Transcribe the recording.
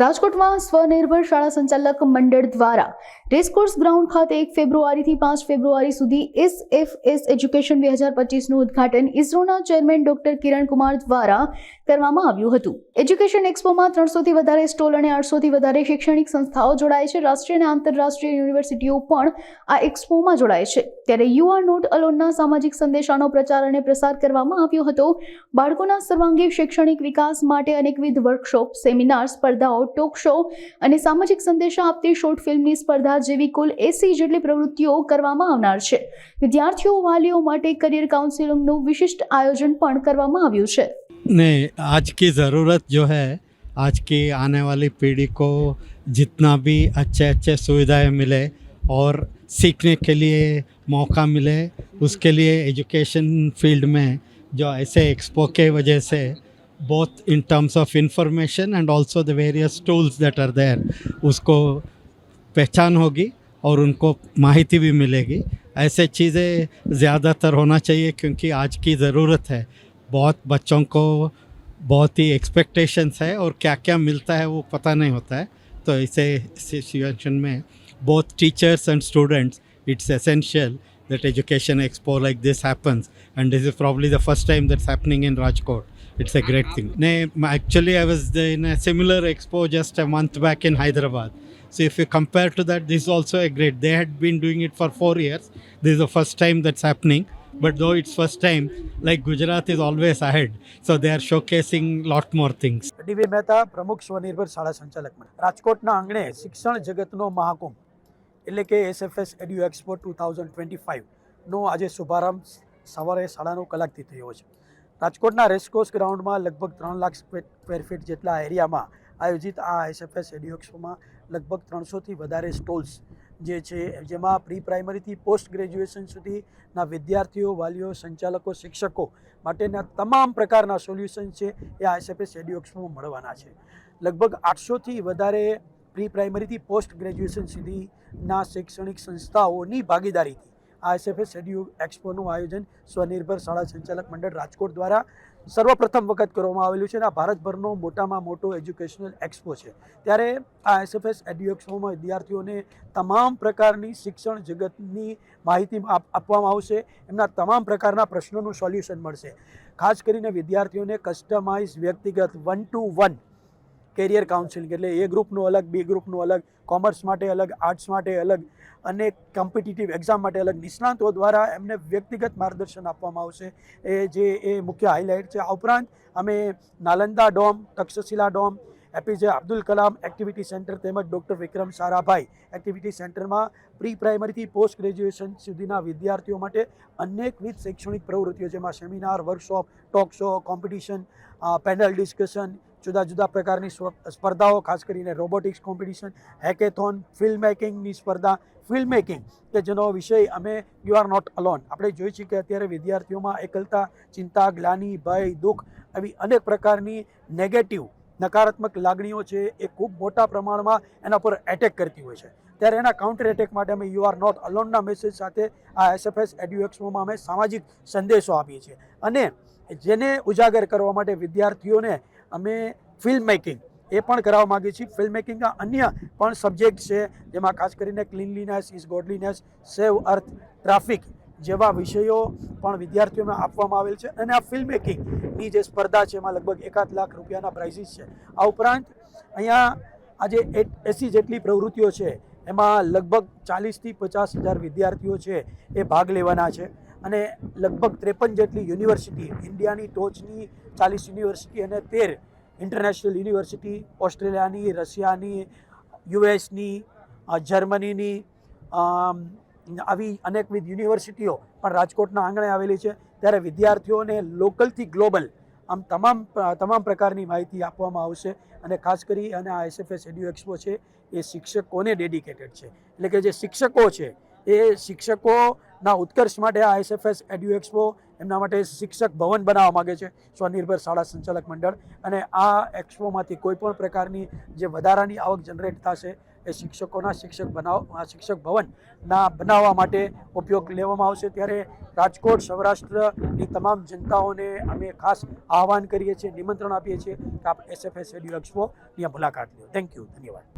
રાજકોટમાં સ્વનિર્ભર શાળા સંચાલક મંડળ દ્વારા રેસકોર્સ ગ્રાઉન્ડ ખાતે એક ફેબ્રુઆરીથી પાંચ ફેબ્રુઆરી સુધી એસ એફ એસ એજ્યુકેશન બે હજાર પચીસનું ઉદ્ઘાટન ઇસરોના ચેરમેન ડોક્ટર કિરણ કુમાર દ્વારા કરવામાં આવ્યું હતું. એજ્યુકેશન એક્સપોમાં ત્રણસોથી વધારે સ્ટોલ અને આઠસોથી વધારે શૈક્ષણિક સંસ્થાઓ જોડાય છે. રાષ્ટ્રીય અને આંતરરાષ્ટ્રીય યુનિવર્સિટીઓ પણ આ એક્સપોમાં જોડાય છે. ત્યારે યુ આર નોટ અલોનના સામાજિક સંદેશાનો પ્રચાર અને પ્રસાર કરવામાં આવ્યો હતો. બાળકોના સર્વાંગી શૈક્ષણિક વિકાસ માટે અનેકવિધ વર્કશોપ, સેમિનાર, સ્પર્ધાઓ ટોક શો અને સામાજિક સંદેશા આપતી શોર્ટ ફિલ્મની સ્પર્ધા જેવી કુલ એસી જેટલી પ્રવૃત્તિઓ કરવામાં આવનાર છે વિદ્યાર્થીઓ વાલીઓ માટે કરિયર કાઉન્સિલિંગનું વિશિષ્ટ આયોજન પણ કરવામાં આવ્યું છે नहीं आज की ज़रूरत जो है आज की आने वाली पीढ़ी को जितना भी अच्छे अच्छे सुविधाएं मिले और सीखने के लिए मौका मिले उसके लिए एजुकेशन फील्ड में जो ऐसे एक्सपो के वजह से बहुत in terms of information and also the various tools that are there उसको पहचान होगी और उनको माहिती भी मिलेगी। ऐसे चीज़ें ज़्यादातर होना चाहिए क्योंकि आज की ज़रूरत है। बहुत बच्चों को बहुत ही एक्सपेक्टेशंस है और क्या क्या मिलता है वो पता नहीं होता है। तो ऐसे सिचुएशन में both teachers and students, it's essential that education expo like this happens. And this is probably the first time that's happening in rajkot. it's a great thing Nay, actually i was in a similar expo just a month back in hyderabad so if you compare to that this is also a great they had been doing it for 4 years this is the first time that's happening but though it's first time like gujarat is always ahead so they are showcasing lot more things ડીવી Mehta પ્રમુખ સ્વનિર્ભર શાળા સંચાલક મંડળ રાજકોટના આંગણે શિક્ષણ જગતનો મહાકુંભ એટલે કે SFS edu expo two thousand twenty ફાઇવનો આજે શુભારંભ સવારે સાડા નવ કલાકથી થયો છે રાજકોટના રેસકોર્સ ગ્રાઉન્ડમાં લગભગ ત્રણ લાખ સ્ક્વેર ફીટ જેટલા એરિયામાં આયોજિત આ એસએફએસ એડ્યુ લગભગ ત્રણસોથી વધારે સ્ટોલ્સ જે છે, જેમાં પ્રી પ્રાઇમરીથી પોસ્ટ ગ્રેજ્યુએશન સુધીના વિદ્યાર્થીઓ, વાલીઓ, સંચાલકો, શિક્ષકો માટેના તમામ પ્રકારના સોલ્યુશન છે એ આ એસએફએસ એડ્યુ મળવાના છે. લગભગ આઠસોથી વધારે પ્રી પ્રાઇમરીથી પોસ્ટ ગ્રેજ્યુએશન સુધીના શૈક્ષણિક સંસ્થાઓની ભાગીદારીથી આ એસએફએસ એડ્યુ એક્સપોનું આયોજન સ્વનિર્ભર શાળા સંચાલક મંડળ રાજકોટ દ્વારા સર્વપ્રથમ વખત કરવામાં આવેલું છે અને આ ભારતભરનો મોટામાં મોટો એજ્યુકેશનલ એક્સપો છે. ત્યારે આ એસએફએસ એડ્યુ એક્સપોમાં વિદ્યાર્થીઓને તમામ પ્રકારની શિક્ષણ જગતની માહિતી આપ- આપવામાં આવશે. એમના તમામ પ્રકારના પ્રશ્નોનું સોલ્યુશન મળશે. ખાસ કરીને વિદ્યાર્થીઓને કસ્ટમાઇઝ વ્યક્તિગત one to one career counselling એટલે એ ગ્રુપનું અલગ બી ગ્રુપનું અલગ કોમર્સ માટે અલગ આર્ટ્સ માટે અલગ અને કોમ્પિટિટિવ એક્ઝામ માટે અલગ. નિષ્ણાંતો દ્વારા એમને વ્યક્તિગત માર્ગદર્શન આપવામાં આવશે. એ જે, એ મુખ્ય હાઇલાઇટ છે. આ ઉપરાંત અમે Nalanda dome, Takshashila dome, APJ Abdul Kalam activity centre તેમજ ડૉક્ટર વિક્રમ સારાભાઈ એક્ટિવિટી સેન્ટરમાં પ્રી પ્રાઇમરીથી પોસ્ટ ગ્રેજ્યુએશન સુધીના વિદ્યાર્થીઓ માટે અનેકવિધ શૈક્ષણિક પ્રવૃત્તિઓ, જેમાં seminar workshop talk show competition panel discussion જુદા જુદા પ્રકારની સ્પર્ધાઓ, ખાસ કરીને રોબોટિક્સ કોમ્પિટિશન, હેકેથોન ફિલ્મ મેકિંગની સ્પર્ધા. ફિલ્મ મેકિંગ કે જેનો વિષય અમે યુ આર નોટ અલોન આપણે જોઈએ છીએ કે અત્યારે વિદ્યાર્થીઓમાં એકલતા, ચિંતા, ગ્લાની, ભય, દુઃખ આવી અનેક પ્રકારની નેગેટિવ નકારાત્મક લાગણીઓ છે એ ખૂબ મોટા પ્રમાણમાં એના પર એટેક કરતી હોય છે. ત્યારે એના કાઉન્ટર એટેક માટે અમે યુ આર નોટ અલોનના મેસેજ સાથે આ એસએફએસ એડ્યુએક્સમાં અમે સામાજિક સંદેશો આપીએ છીએ. અને જેને ઉજાગર કરવા માટે વિદ્યાર્થીઓને અમે ફિલ્મ મેકિંગ એ પણ કરાવવા માગીએ છીએ. ફિલ્મ મેકિંગના અન્ય પણ સબ્જેક્ટ છે, જેમાં ખાસ કરીને cleanliness is godliness save earth traffic જેવા વિષયો પણ વિદ્યાર્થીઓને આપવામાં આવેલ છે. અને આ ફિલ્મ મેકિંગની જે સ્પર્ધા છે, એમાં લગભગ એકાદ લાખ રૂપિયાના પ્રાઇઝિસ છે. આ ઉપરાંત અહીંયા આજે એસી જેટલી પ્રવૃત્તિઓ છે, એમાં લગભગ ચાલીસથી પચાસ હજાર વિદ્યાર્થીઓ છે, એ ભાગ લેવાના છે. અને લગભગ ત્રેપન જેટલી યુનિવર્સિટી, ઇન્ડિયાની ટોચની ચાલીસ યુનિવર્સિટી અને તેર ઇન્ટરનેશનલ યુનિવર્સિટી, ઓસ્ટ્રેલિયાની, રશિયાની, યુએસની જર્મનીની આવી અનેકવિધ યુનિવર્સિટીઓ પણ રાજકોટના આંગણે આવેલી છે. ત્યારે વિદ્યાર્થીઓને લોકલથી ગ્લોબલ આમ તમામ તમામ પ્રકારની માહિતી આપવામાં આવશે અને ખાસ કરી અને આ એસએફએસ એડ્યુ એક્સપો છે એ શિક્ષકોને ડેડિકેટેડ છે. એટલે કે જે શિક્ષકો છે એ શિક્ષકોના ઉત્કર્ષ માટે આ એસએફએસ એડ્યુ એક્સપો એમના માટે શિક્ષક ભવન બનાવવા માગે છે સ્વનિર્ભર શાળા સંચાલક મંડળ. અને આ એક્સપોમાંથી કોઈ પણ પ્રકારની જે વધારાની આવક જનરેટ થશે એ શિક્ષકોના શિક્ષક બનાવ, આ શિક્ષક ભવનના બનાવવા માટે ઉપયોગ લેવામાં આવશે. ત્યારે રાજકોટ સૌરાષ્ટ્રની તમામ જનતાઓને અમે ખાસ આહવાન કરીએ છીએ, નિમંત્રણ આપીએ છીએ કે આપ એસએફએસ એડ્યુ એક્સપો ત્યાં મુલાકાત લો. થેન્ક યુ ધન્યવાદ.